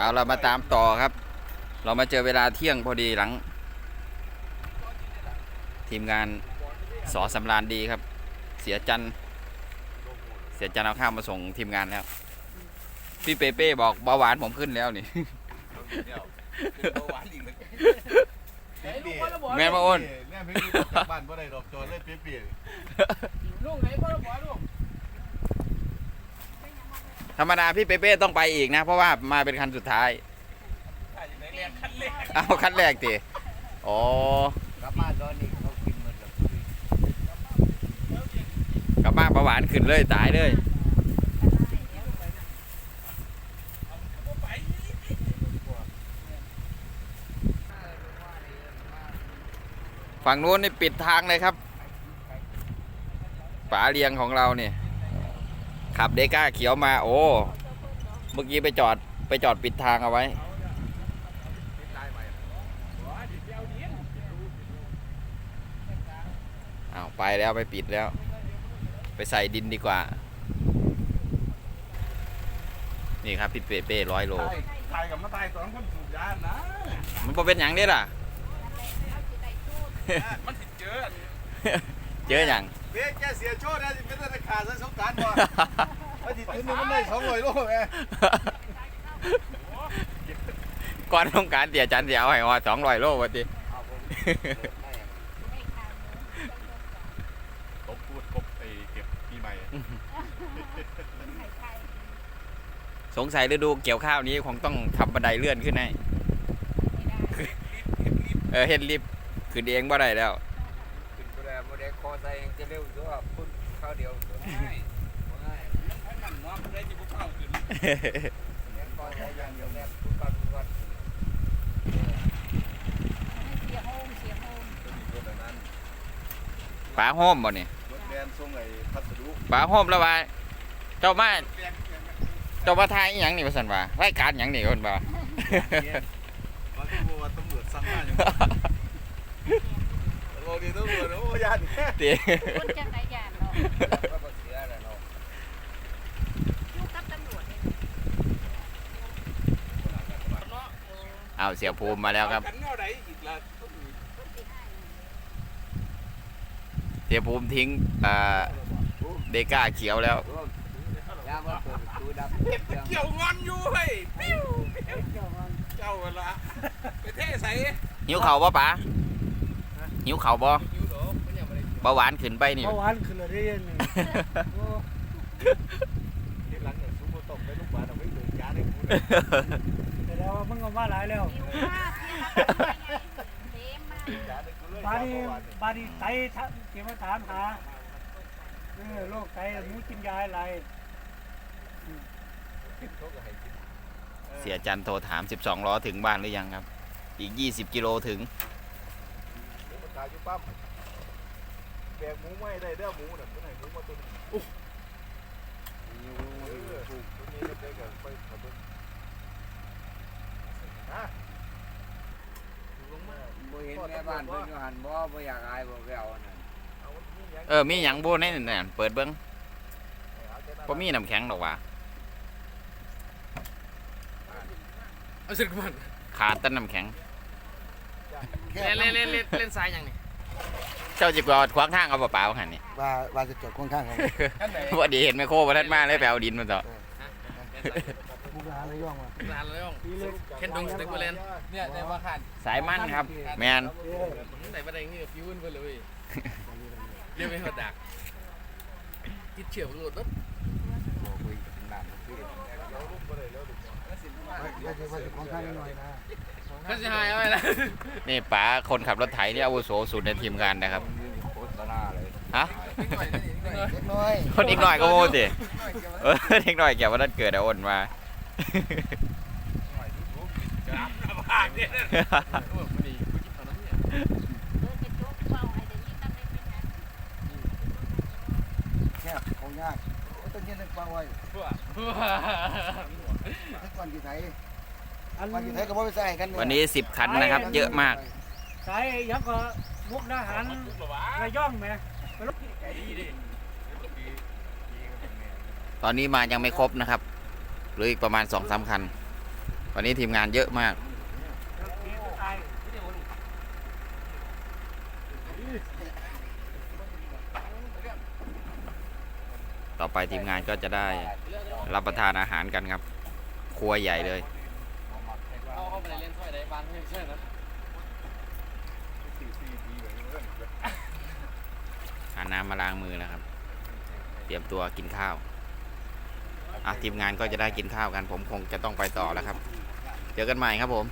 เอาเรามาตามต่อครับ เรามาเจอเวลาเที่ยงพอดีหลัง ทีมงานสอสำรานดีครับ เสียจันทร์เสียจันทร์เอาข้าวมาส่งทีมงานแล้ว พี่เปเป้บอกเบาหวานผมขึ้นแล้วนี่ แม่นบ่อ้น แม่เพิ่งกลับบ้านบ่ได้ดอกโจรเลยเปียกลุงไหนบ่บ่ลุง ธรรมดาพี่เปเป้ต้องไปอีกนะ เพราะว่ามาเป็นคันสุดท้ายเอาคันแรกติอ๋อกลับมาตอนนี้เขากินหมดแล้วกลับบ้านเบาหวานขึ้นเลยตายเลยฝั่งนู้นนี่ปิดทางเลยครับป๋าเลียงของเราเนี่ย ขับเดก้าเขียวมา โอ้เมื่อกี้ไปจอดไปจอดปิดทางเอาไว้อ้าวไปแล้วไปปิดแล้ว ไปใส่ดินดีกว่า นี่ครับพี่เป้เป้ร้อยโลตายกับมาตายสองคนสูบยานะมันบ่เป็นอย่างนี้ล่ะ มันติดเจอเจออย่าง เบี้ยแกเสียโชดนะสิเป็นธนาคารซะสงการบ่มันติดถึงมันได้สองร้อยโลแม่ก่อนต้องการเตียจันเสียเอาให้ว่าสองร้อยโลวะทีเอาผมให้ตบพูดกบไอ้เก็บปีใหม่สงสัยฤดูเกี่ยวข้าวนี้คงต้องทำบันไดเลื่อนขึ้นให้เออเฮ็ดลิฟต์ขึ้นเองบ่ได้แล้ว ขึ้นไปแล้วบ่ได้ คอใส่ยังจะเร็วตัวพุ่นข้าวเดียวตัวง่ายง่ายเลี้ยงคอใส่อย่างเดียวแม่พุ่นปันพุ่นปันเสียโฮมเสียโฮมรถอันนั้นป๋าโฮมบ่นี่รถแดนส่งไอ้พัสดุป๋าโฮมแล้วว่าเจ้ามาเจ้ามาทายอีหยังนี่ว่าซั่นว่ารายการหยังนี่คนบ่ามันก็บอกว่าตำรวจสั่งมาอยู่ โอ้ดีตำรวจโอ้ยานติคนจังไรยานเนาะก็บ่เสียแล้วเนาะอยู่กับตำรวจเนี่ยเอาเสียภูมิมาแล้วครับ กันเงาใดอีกล่ะคนที่ให้เสียภูมิทิ้งอ่าเดก้าเขียวแล้ว ยามมาเปิดประตูดับเก็บตะเกี่ยวงอนอยู่เฮ้ยปิ้วเจ้าเวลาไปเทใส่หิวเข่าวบ่ป๋า หิวเข่าวบ่อยู่ดอกมันยังบ่ได้เบาหวานขึ้นไปนี่เมื่อวานขึ้นเลยได้ยังไงโอ้ที่หลังเนี่ยซุปเปอร์ตบไปลูกบาศก์เอาไว้เบิกยาได้กูเลยแต่แล้วมึงก็มาหลายแล้วหิวมากเสียมาเต็มมากยาได้กูเลยบาดีบาดีไตทะเกี่ยวมาถามหาเออโรคไตหมูกินยาอะไรเสียจันโทรถาม 12 ล้อถึงบ้านหรือยังครับ อีก 20 กิโลถึง หมูมันตายอยู่ปั๊มแบกหมูไม่ได้เด้อหมูน่ะตัวไหนหมูมาตัวนี้เออถูกตัวนี้ก็ได้กับไปขับรถฮะลงมาบ่เห็นแม่บ้านเพิ่นอยู่หันบ่บ่อยากอายบ่ไปเอาอันนั้นเอามันมีหยังเออมีหยังบูในนั่นนะเปิดเบิ้งเอาแต่นั้นบ่มีน้ำแข็งหรอกว่ะเอาสิก่อนขาดแต่น้ำแข็ง เล่นเล่นเล่นเล่นสายยังนี่เจ้าจิกอดขวางทางเอาเปล่าๆหันนี่ ว่าว่าจะจดค่อนข้างของอันไหนพอดีเห็นแมคโครมาทัดมาเลยไปเอาดินมาต่อมุกดาหรือย่องมาร้านแล้วปีเล็กเคนดงสเต็กเบอร์เลนเนี่ยได้ว่าขาดสายมันครับ แมนเออไหนบ่ได้เงี้ยฟิวเพิ่นเลยเรียกไปหอดดักติดเชื้อรถรถบ่คุยกันนานคุยกันเอาลูกบ่ได้แล้วลูกว่าจะว่าจะค่อนข้างหน่อยนะ ก็สิหายเอาไว้ละนี่ป๋าคนขับรถไถนี่อาวุโสสุดในทีมงานนะครับโฆษณาเลยฮะเล็กน้อยคนอีกหน่อยก็โมสิเออเด็กหน่อยแกว่านั้นเกิดเอาอ่อนมาปากเนี่ยพอดีกูกินตอนนั้นเนี่ยเดินกระจกเบาให้เดี๋ยวนี้ตั้งได้เป็นไงแคบของยากต้องยืนนึกฟังไว้ให้ก่อนกี่ไทย ก่อนกี่ไทยก็บ่ไปใส่กันวันนี้ 10 คันนะครับ เยอะมาก สายยังก็มุกดาหารระย่องแหมตอนนี้มายังไม่ครบนะครับเหลืออีกประมาณ2อสคัน วันนี้ทีมงานเยอะมากต่อไปทีมงานก็จะได้รับประทานอาหารกันครับ ครัวใหญ่เลยเอาเข้า ไปเล่นถ้วยได้บ้านไม่ใช่นะสี่สี่ปีแบบนี้เพื่องหาน้ำมาล้างมือนะครับ เตรียมตัวกินข้าวอะทีมงานก็จะได้กินข้าวกันผมคงจะต้องไปต่อแล้วครับ เจอกันใหม่ครับผม